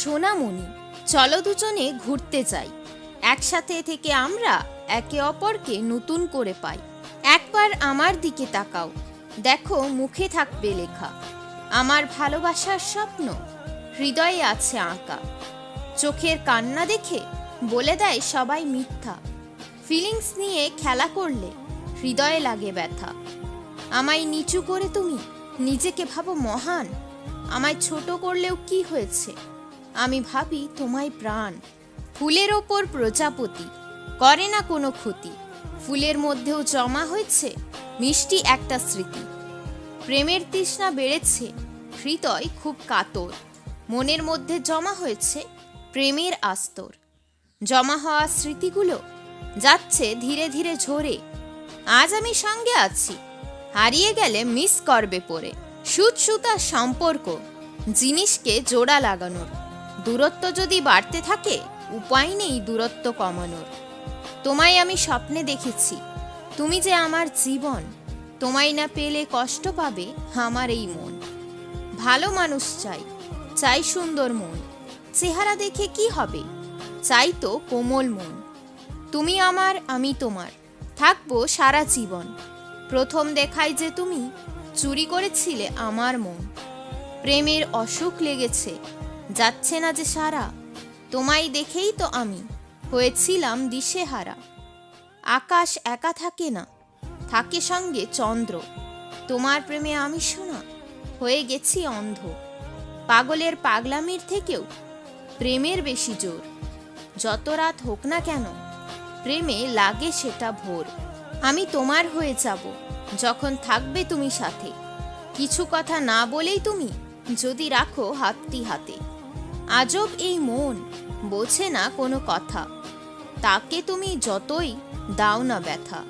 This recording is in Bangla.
সোনামণি, চলো দুজনে ঘুরতে যাই। একসাথে থেকে আমরা একে অপরকে নতুন করে পাই। একবার আমার দিকে তাকাও, দেখো মুখে থাকবে লেখা। আমার ভালোবাসার স্বপ্ন, হৃদয়ে আছে আঁকা। চোখের কান্না দেখে বলে দেয় সবাই মিথ্যা। ফিলিংস নিয়ে খেলা করলে হৃদয়ে লাগে ব্যথা। আমায় নিচু করে তুমি নিজেকে ভাবো মহান। আমায় ছোট করলেও কি হয়েছে? আমি ভাবি তোমায় প্রাণ। ফুলের ওপর প্রজাপতি, করে না কোনো ক্ষতি। ফুলের মধ্যেও জমা হয়েছে মিষ্টি একটা স্মৃতি। প্রেমের তৃষ্ণা বেড়েছে, হৃদয় খুব কাতর। মনের মধ্যে জমা হয়েছে প্রেমের আস্তর। জমা হওয়া স্মৃতিগুলো যাচ্ছে ধীরে ধীরে ঝরে। আজ আমি সঙ্গে আছি, হারিয়ে গেলে মিস করবে পরে। সুত সুতা সম্পর্ক, জিনিসকে জোড়া লাগানোর। দূরত্ব যদি বাড়তে থাকে, উপায় নেই দূরত্ব কমানোর। তোমায় আমি স্বপ্নে দেখেছি। তুমি যে আমার জীবন, তোমায় না পেলে কষ্ট পাবে আমার এই মন। ভালো মানুষ চাই চাই সুন্দর মন। চেহারা দেখে কি হবে? চাই তো কোমল মন। তুমি আমার, আমি তোমার। থাকব সারা জীবন। প্রথম দেখায় যে তুমি, চুরি করেছিলে আমার মন। প্রেমের অসুখ লেগেছে যাচ্ছে না যে সারা, তোমায় দেখেই তো আমি, হয়েছিলাম দিশেহারা। আকাশ একা থাকে না, থাকে সঙ্গে চন্দ্র। তোমার প্রেমে আমি শোনা হয়ে গেছি অন্ধ। পাগলের পাগলামির থেকেও প্রেমের বেশি জোর। যত রাত হোক না কেন, প্রেমে লাগে সেটা ভোর। আমি তোমার হয়ে যাব, যখন থাকবে তুমি সাথে। কিছু কথা না বলেই তুমি যদি রাখো হাতটি হাতে। আজব এই মন বোঝে না কোনো কথা। তাকে তুমি যতই দাও না ব্যথা।